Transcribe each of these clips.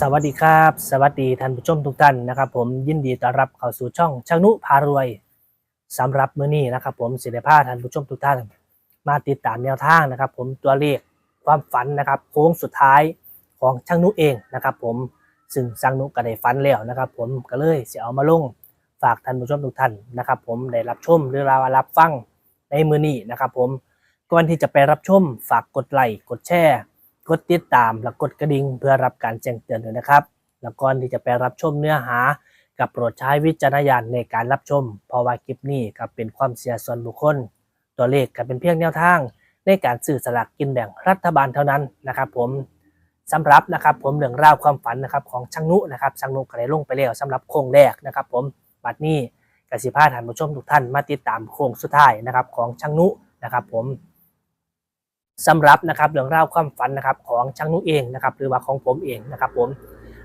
สวัสดีครับ สวัสดีท่านผู้ชมทุกท่านนะครับผมยินดีต้อนรับเข้าสู่ช่องช่างนุพารวยสำหรับมื้อนี้นะครับผมสิได้พาท่านผู้ชมทุกท่าน มาติดตามแนวทางนะครับ ผมตัวเลขความฝันนะครับโค้งสุดท้ายของช่างนุเองนะครับ ผมซึ่งช่างนุก็ได้ฝันแล้วนะครับ ผมก็เลยจะเอามาลงฝากท่านผู้ชมทุกท่านนะครับ ผมได้รับชมหรือเรารับฟังในมื้อนี้นะครับ ผมก่อนที่จะไปรับชมฝากกดไลค์กดแชร์ กดติดตามและกดกระดิ่งเพื่อรับการแจ้งเตือนด้วยนะครับ แล้วก่อนที่จะไปรับชมเนื้อหากับโปรดใช้วิจารณญาณในการรับชม เพราะว่าคลิปนี้ก็เป็นความเสียส่วนบุคคล ตัวเลขก็เป็นเพียงแนวทาง ในการสื่อสลากกินแบ่งรัฐบาลเท่านั้นนะครับผมสำหรับนะครับผมเรื่องราวความฝันนะครับของช่างนุนะครับช่างนุก็ได้ลงไปแล้วสำหรับโค้งแรกนะครับ ผมบัดนี้กสิพาท่านผู้ชมทุกท่านมาติดตามโค้งสุดท้ายนะครับของช่างนุนะครับผม สำหรับนะครับเรื่องราวความฝันนะครับของช่างนุเองนะครับหรือว่าของผมเองนะครับ ผม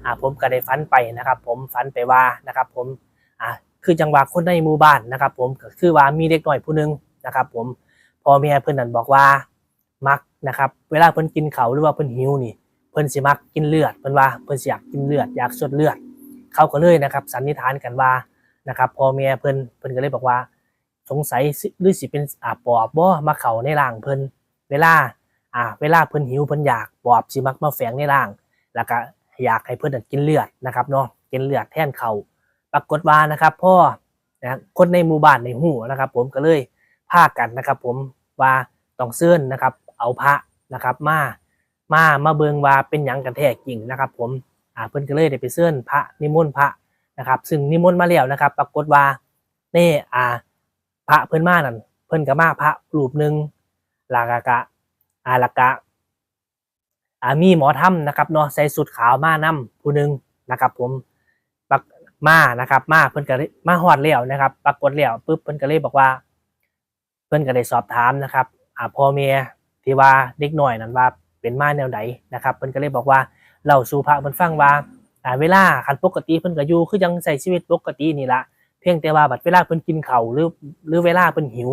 อ่าผมก็ได้ฝันไปนะครับ ผมฝันไปว่านะครับ ผมอ่าคือจังหวะคนในหมู่บ้านนะครับ ผมก็คือว่ามีเด็กหน้อยผู้หนึงนะครับ ผมพ่อแม่เพิ่นนั่นบอกว่ามักนะครับ เวลาเพิ่นกินเขาหรือว่าเพิ่นหิวนี่ เพิ่นสิมักกินเลือดเพิ่นว่าเพิ่นสิอยากกินเลือดอยากสดเลือด เขาก็เลยนะครับ สันนิษฐานกันว่านะครับพ่อแม่เพิ่นเพิ่นก็เลยบอกว่า สงสัยหรือสิเป็นอาปอบบ่มาเข้าในร่างเพิ่น เวลาอ่าเวลาเพิ่นหิวเพิ่นอยากปอบสิมักมาแฝงในร่าง แล้วก็อยากให้เพิ่นนกินเลือดนะครับเนาะกินเลือดแทนเขาปรากฏว่านะครับพ่อนะคนในหมู่บ้านในหูนะครับ ผมก็เลยพากันนะครับ ผมว่าต้องเสื่อนนะครับ เอาพระนะครับมามามาเบิงว่าเป็นหยังกันแท้จริงนะครับ ผมอ่าเพิ่นก็เลยได้ไปเสื่อนพระนิมนต์พระนะครับ ซึ่งนิมนต์มาแล้วนะครับ ปรากฏว่าเนี่อ่าพระเพิ่นมานั่นเพิ่นก็มาพระรูปหนึ่ง ลากกะ อาละกะอามีหมอถ้ำนะครับเนาะใส่สุดขาวมานํผู้หนึ่งนะครับ ผมปักมานะครับ มาเพิ่นก็เลยมาฮอดแล้วนะครับปรากฏแล้วปุ๊บเพิ่นก็เลยบอกว่า เพิ่นก็ได้สอบถามนะครับอ่าพ่อแม่ที่ว่าเด็กหน้อยนั้นว่าเป็นมาแนวใดนนะครับเพิ่นก็เลยบอกว่าเล่าสู่พระเพิ่นฟังว่าอ่าเวลาคันปกติเพิ่นก็อยู่คือยังใช้ชีวิตปกตินี่ละเพียงแต่ว่าบัดเวลาเพิ่นกินเข้าหรือหรือเวลาเพิ่นหิว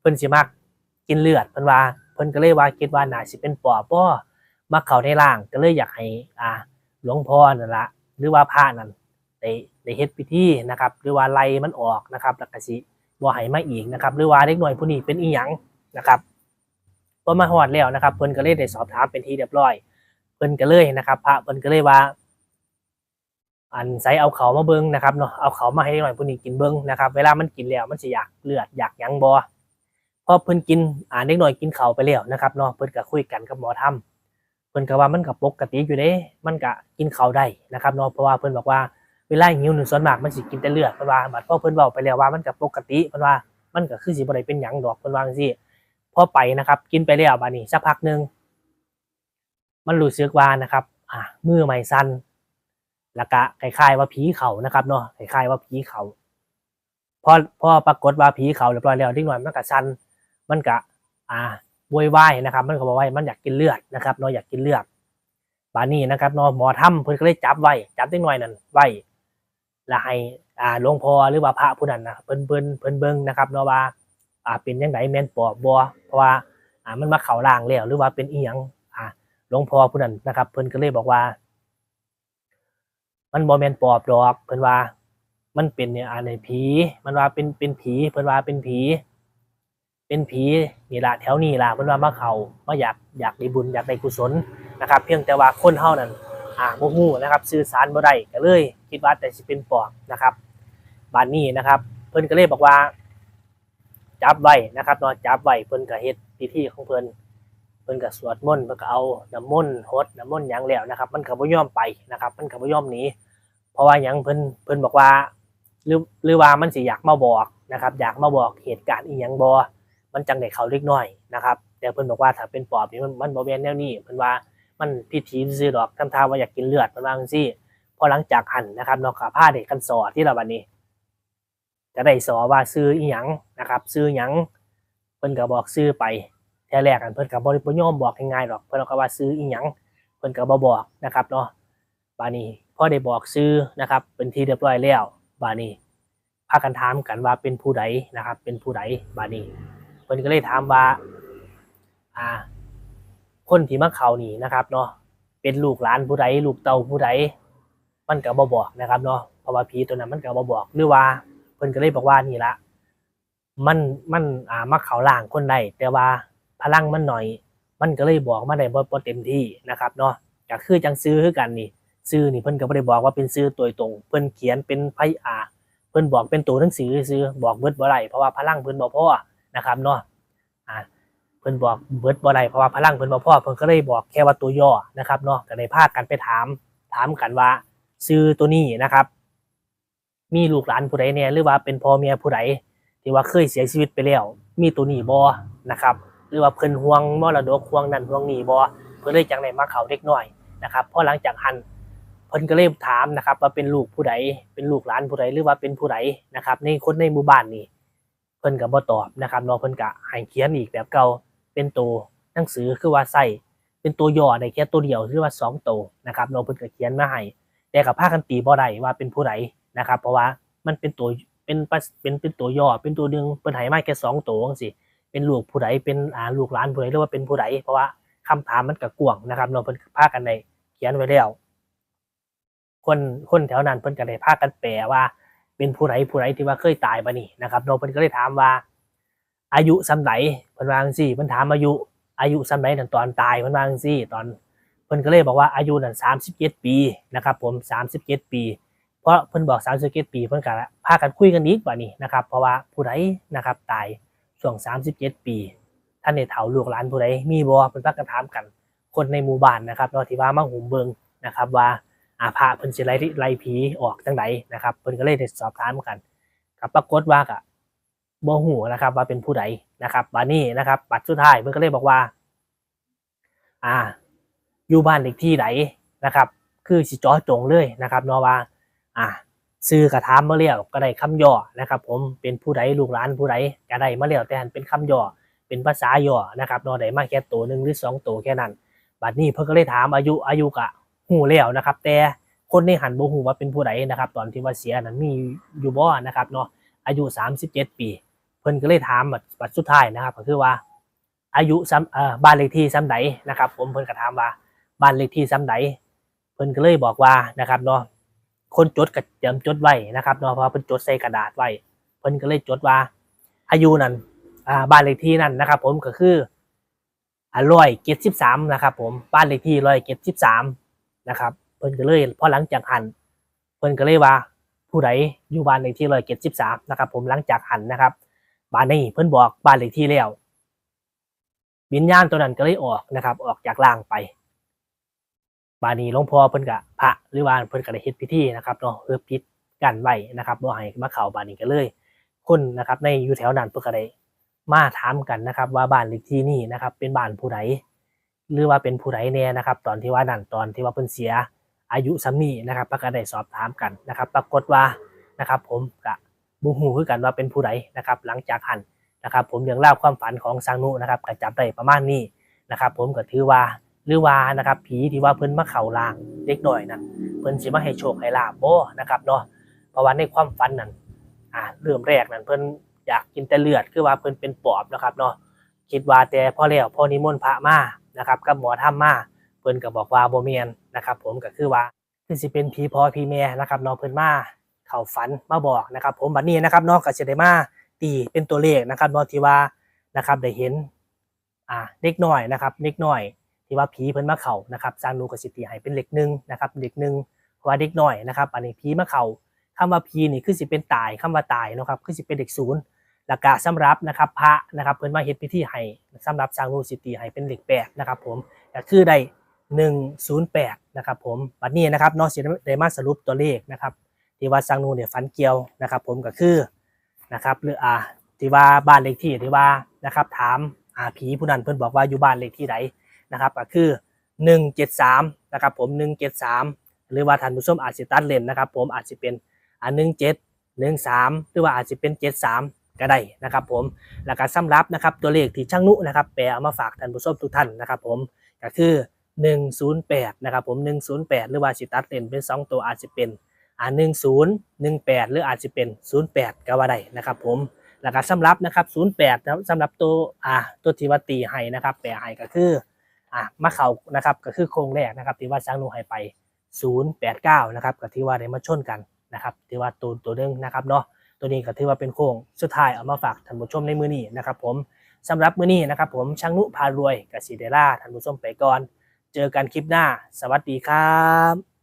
เพิ่นสิมัก กินเลือดเพิ่นว่าเพิ่นก็เลยว่าคิดว่าน่าสิเป็นปอบบ่มาเข้าในร่างก็เลยอยากให้อ่าหลวงพ่อนั่นละหรือว่าพระนั่นได้ได้เฮ็ดพิธีนะครับ หรือว่าไล่มันออกนะครับแล้วก็สิบ่ให้มาอีกนะครับ หรือว่าเด็กน้อยผู้นี้เป็นอีหยังนะครับพอมาฮอดแล้วนะครับ เพิ่นก็เลยได้สอบถามเป็นที่เรียบร้อย เพิ่นก็เลยนะครับ พระเพิ่นก็เลยว่า อันใส่เอาเขามาเบิ่งนะครับเนาะเอาเขามาให้เด็กน้อยผู้นี้กินเบิ่งนะครับ เวลามันกินแล้วมันสิอยากเลือดอยากหยังบ่ พอเพิ่นกินอ่านเด็กน้อยกินเขาวไปแล้วนะครับเนาะเพิ่นก็คุยกันกับหมอทำเพิ่นก็ว่ามันก็ปกติอยู่เด้ มันก็กินเขาวได้นะครับเนาะเพราะว่าเพิ่นบอกว่าเวลาหิวหนึ่งส่วนมากมันสิกินแต่เลือดเพิ่นว่าบัดพอเพิ่นเว้าไปแล้วว่ามันก็ปกติเพิ่นว่ามันก็คือสิบ่ได้เป็นหยังดอกเพิ่นว่าจังซี่พอไปนะครับ กินไปแล้วบัดนี้สักพักหนึงมันรู้สึกว่านะครับอ่ามือไม่สั่นแล้วก็คล้ายๆว่าผีเขานะครับเนาะคล้ายๆว่าผีเขาพอพอปรากฏว่าผีเขาเรียบร้อยแล้วเด็กน้อยมันก็สั่น มันก็อ่าโวยวายนะครับ มันก็บอกว่ามันอยากกินเลือดนะครับเนาะอยากกินเลือดบานี้นะครับเนาะหมอถ้ำเพิ่นก็เลยจับไว้จับได้หน่อยนั่นไว้ล้วให้อ่าหลวงพ่อหรือว่าพระผู้นั้นนะเพิ่นเพิ่นเพิ่นเบิ่งนะครับเนาะว่าอ่าเป็นจังไดแม่นปอบบ่เพราะว่าอ่ามันมาเข้าร่างแล้วหรือว่าเป็นอีหยังอ่าหลวงพ่อผู้นั้นนะครับ เพิ่นก็เลยบอกว่า มันบ่แม่นปอบดอก เพิ่นว่า มันเป็นเนี่ยอ่าในผี มันว่าเป็นเป็นผี เพิ่นว่าเป็นผี เป็นผีนี่ละแถวนี้ละเพิ่นว่ามาเขามาอยากอยากได้บุญอยากได้กุศลนะครับ เพียงแต่ว่าคนเฮานั้นอ่าบ่ฮู้นะครับ สื่อสารบ่ได้ก็เลย คิดว่าแต่สิเป็นปอบนะครับบานนี้นะครับ เพิ่นก็เลยบอกว่า จับไว้นะครับเนาะจับไว้เพิ่นก็เฮ็ดพิธีของเพิ่นเพิ่นก็สวดมนต์เพิ่นก็เอาน้ำมนต์ฮดน้ำมนต์หยังแล้วนะครับ มันก็บ่ยอมไปนะครับ มันก็บ่ยอมหนีเพราะว่าหยังเพิ่นเพิ่นบอกว่าหรือหรือว่ามันสิอยากมาบอกนะครับ อยากมาบอกเหตุการณ์อีหยังบ่ มันจังได้เขาเล็กน้อยนะครับแต่เพิ่นบอกว่าถ้าเป็นปอบนี่มันมันบ่แม่นแนวนี้เพิ่นว่ามันพิธีซื่อดอกทำทาว่าอยากกินเลือดเพิ่นว่าจังซี่พอหลังจากหันนะครับเนาะก็พาเด็กกันสอที่ละวันนี้ จะได้สอว่าซื้ออีหยังนะครับ ซื้อหยังเพิ่นก็บอกซื้อไปแท้แรกอันเพิ่นก็บ่ได้บ่ยอมบอกง่ายๆหรอกเพิ่นก็ว่าซื้ออีหยังเพิ่นก็บ่บอกนะครับเนาะบานี้พอได้บอกซื้อนะครับ เป็นที่เรียบร้อยแล้วบานี้พากันถามกันว่าเป็นผู้ใดนะครับ เป็นผู้ใดบานี้ เพิ่นก็เลยถามว่า อ่า คนที่มาเขานี่นะครับเนาะเป็นลูกหลานผู้ใดลูกเต่าผู้ใดมันก็บ่บอกนะครับเนาะเพราะว่าผีตัวนั้นมันก็บ่บอก หรือว่า เพิ่นก็เลยบอกว่านี่ละมันมันอ่ามาเข้าล่างคนใดแต่ว่าพลังมันหน่อย มันก็เลยบอกมาได้บ่บ่เต็มที่นะครับเนาะก็คือจังซื้อคือกันนี่ซื้อนี่เพิ่นก็บ่ได้บอกว่าเป็นซื้อตัวตรง เพิ่นเขียนเป็นไพ่อาเพิ่นบอกเป็นตัวหนังสือซื้อบอกเบิดบ่ได้เพราะว่าพลังเพิ่นบ่พอ นะครับเนาะอ่าเพิ่นบอกเบิดบ่ได้เพราะว่าพลังเพิ่นบ่พอเพิ่นก็เลยบอกแค่ว่าตัวย่อนะครับเนาะก็ได้พากันไปถาม ถามกันว่าซื้อตัวนี้นะครับ มีลูกหลานผู้ใดเนี่ยหรือว่าเป็นพ่อเมียผู้ใดที่ว่าเคยเสียชีวิตไปแล้ว มีตัวนี้บ่นะครับ หรือว่าเพิ่นห่วงมรดกห่วงนั่นห่วงนี่บ่เพิ่นเลยจังได๋มาเข้าเด็กน้อยนะครับพอหลังจากหันเพิ่นก็เลยถามนะครับ ว่าเป็นลูกผู้ใดเป็นลูกหลานผู้ใดหรือว่าเป็นผู้ใดนะครับ ในคนในหมู่บ้านนี่ พิ่นก็บ่ตอบนะครับเนาะเพิ่นก็ให้เขียนอีกแบบเก่าเป็นตัวหนังสือคือว่าใส่เป็นตัวย่อในแค่ตัวเดียวคือว่าสองตัวนะครับเราเพิ่นก็เขียนมาให้แต่กับภาคกันตีบ่ได้ว่าเป็นผู้ใดนะครับ เพราะว่ามันเป็นตัวเป็นเป็นเป็นตัวย่อเป็นตัวหนึงเพิ่นให้มาแค่สองตัวจังซี่เป็นลูกผู้ใดเป็นอ่าลูกหลานผู้ใดหรือว่าเป็นผู้ใดเพราะว่าคำถามมันก็กว้างนะครับเราเพิ่นพาคกันได้เขียนไว้แล้วคนคนแถวนั้นเพิ่นก็ได้พาคกันแปลว่า เป็นผู้ใดผู้ใดที่ว่าเคยตายมานี่นะครับเราเพิ่นก็เลยถามว่า อายุสำไหนเพิ่นว่าจังซี่เพิ่นถามอายุ อายุสำไหนนั่นตอนตายเพิ่นว่าจังซี่ตอนเพิ่นก็เลยบอกว่าอายุนั่น37ปีนะครับผม37ปี เพราะเพิ่นบอก37ปีเพิ่นก็พากันคุยกันอีกว่านี่นะครับเพราะว่าผู้ใดนะครับตายช่วง37ปีท่านได้เฒ่าลูกหลานผู้ใดมีบ่เพิ่นพากันถามกันคนในหมู่บ้านนะครับเนาะที่ว่ามาหุมเบิงนะครับว่า อาพระเพิ่นสิไล่ไล่ผีออกจังไดนะครับเพิ่นก็เลยได้สอบถามกันครับปรากฏว่าก็บ่หูนะครับว่าเป็นผู้ใดนะครับบานี่นะครับปัดสุดท้ายเพิ่นก็เลยบอกว่า อ่า อยู่บ้านเลขที่ไหนนะครับ คือสิเจอจงเลยนะครับเนาะว่า อ่าซื้อกระถามมาแล้วก็ได้คำย่อนะครับ ผมเป็นผู้ใดลูกหลานผู้ใดก็ได้มาแล้วแต่หันเป็นคำย่อเป็นภาษาย่อนะครับเนาะได้มาแค่ตัวหนึ่งหรือสองตัวแค่นั้นบัดนี้เพิ่นก็เลยถามอายุอายุกะ หูแล้วนะครับ แต่คนในหันบ่ฮู้ว่าเป็นผู้ใดนะครับ ตอนที่ว่าเสียนั้นมีอยู่บ่นะครับเนาะอายุ 37 ปี เพิ่นก็เลยถามบัดบัดสุดท้ายนะครับ ก็คือว่า อายุซ้ำเอ่อบ้านเลขที่ซ้ำใดนะครับ ผมเพิ่นก็ถามว่าบ้านเลขที่ซ้ำใดเพิ่นก็เลยบอกว่านะครับเนาะคนจดก็เตรียมจดไว้นะครับเนาะเพราะเพิ่นจดใส่กระดาษไว้เพิ่นก็เลยจดว่า อายุนั้นอ่าบ้านเลขที่นั่นนะครับ ผมก็คืออร้อยเจ็ดสิบสามนะครับ ผมบ้านเลขที่ร้อยเจ็ดสิบสาม นะครับ เพิ่นก็เลยพอหลังจากหันเพิ่นก็เลยว่าผู้ใดอยู่บ้านเลขที่ร้อยเจ็ดสิบสามนะครับ ผมหลังจากหันนะครับบ้านนี้เพิ่นบอกบ้านเลขที่แล้ววิญญาณตัวนั้นก็เลยออกนะครับ ออกจากร่างไปบานนี้หลวงพ่อเพิ่นก็พระหรือว่าเพิ่นก็ได้เฮ็ดพิธีนะครับเนาะเพื่อปิดกันไว้นะครับบ่ให้มาเข้าบานนี้ก็เลย คนนะครับ ในอยู่แถวนั้นเพิ่นก็ได้มาถามกันนะครับ ว่าบ้านเลขที่นี่นะครับ เป็นบ้านผู้ใด หรือว่าเป็นผู้ใดแน่นะครับ ตอนที่ว่านั่นตอนที่ว่าเพิ่นเสียอายุซ้ำนี้นะครับเพิ่นก็ได้สอบถามกันนะครับ ปรากฏว่านะครับ ผมก็บูฮูคือกันว่าเป็นผู้ใดนะครับ หลังจากหันนะครับ ผมเรื่องเล่าความฝันของสังนุนะครับก็จับได้ประมาณนี้นะครับ ผมก็ถือว่าหรือว่านะครับ ผีที่ว่าเพิ่นมาเข่าลางเด็กหน่อยนะเพิ่นสิมาให้โชคให้ลาบบ่นะครับเนาะเพราะว่าในความฝันนั้นอ่าเริ่มแรกนั้นเพิ่นอยากกินแต่เลือดคือว่าเพิ่นเป็นปอบนะครับเนาะคิดว่าแต่พ่อแล้วพ่อนิมนต์พระมา นะครับกับหมอทำมาเพิ่นก็บอกว่าบ่แม่นนะครับผมก็คือว่าคือสิเป็นผีพ่อผีแม่นะครับเนาะเพิ่นมาเข้าฝันมาบอกนะครับผมบัดนี้นะครับเนาะก็จะได้มาตีเป็นตัวเลขนะครับเนาะที่ว่านะครับได้เห็นอ่าเด็กน้อยนะครับเด็กน้อย ที่ว่าผีเพิ่นมาเข้านะครับสร้างนูกสิตีให้เป็นเลขหนึ่งนะครับเลขหนึ่งเพราะว่าเด็กน้อยนะครับอันนี้ผีมาเข้าคำว่าผีนี่คือสิเป็นตายคำว่าตายนะครับคือสิเป็นเลขศูนย์ แล้วก็สำหรับนะครับพระนะครับเพิ่นมาเฮ็ดพิธีให้สำหรับสร้างนูสิตีให้เป็นเลขแปดนะครับผมก็คือได้หนึ่งศูนย์แปดนะครับผมบัดนี้นะครับเนาะสิได้มาสรุปตัวเลขนะครับที่ว่าสังนูเนี่ยฝันเกี่ยวนะครับ ผมก็คือนะครับหรืออ่าที่ว่าบ้านเลขที่ที่ว่านะครับถามอาผีผู้นั้นเพิ่นบอกว่าอยู่บ้านเลขที่ใดนะครับก็คือหนึ่งเจ็ดสามนะครับผมหนึ่งเจ็ดสามหรือว่าท่านผู้ชมอาจจะตัดเลนนะครับ ผมอาจจะเป็นอ่าหนึ่งเจ็ดหนึ่งสามหรือว่าอาจจะเป็นเจ็ดสาม ก็ได้นะครับผมแล้วก็สำรับนะครับตัวเลขที่ช่างนุนะครับแปลเอามาฝากท่านผู้ชมทุกท่านนะครับผมก็คือหนึ่งศูนย์แปดนะครับผมหนึ่งศูนย์แปดหรือว่าสิตัดเลนเป็นสองตัวอาจจะเป็นอ่าหนึ่งศูนย์หนึ่งแปดหรืออาจจะเป็นศูนย์แปดก็ว่าได้นะครับผมแล้วก็สำรับนะครับศูนย์แปดสำหรับตัวอ่าตัวที่ว่าตีให้นะครับแปลให้ก็คืออะมาเขานะครับก็คือโครงแรกนะครับที่ว่าช้างนุให้ไป 089นะครับก็ที่ว่าได้มาชนกันนะครับที่ว่าตัวตัวนึงนะครับเนาะ ตัวนี้ก็ถือว่าเป็นโค้งสุดท้ายเอามาฝากท่านผู้ชมในมื้อนี้นะครับผมสำหรับมื้อนี้นะครับผมช่างนุพารวยกับสีเดล่าท่านผู้ชมไปก่อน เจอกันคลิปหน้า สวัสดีครับ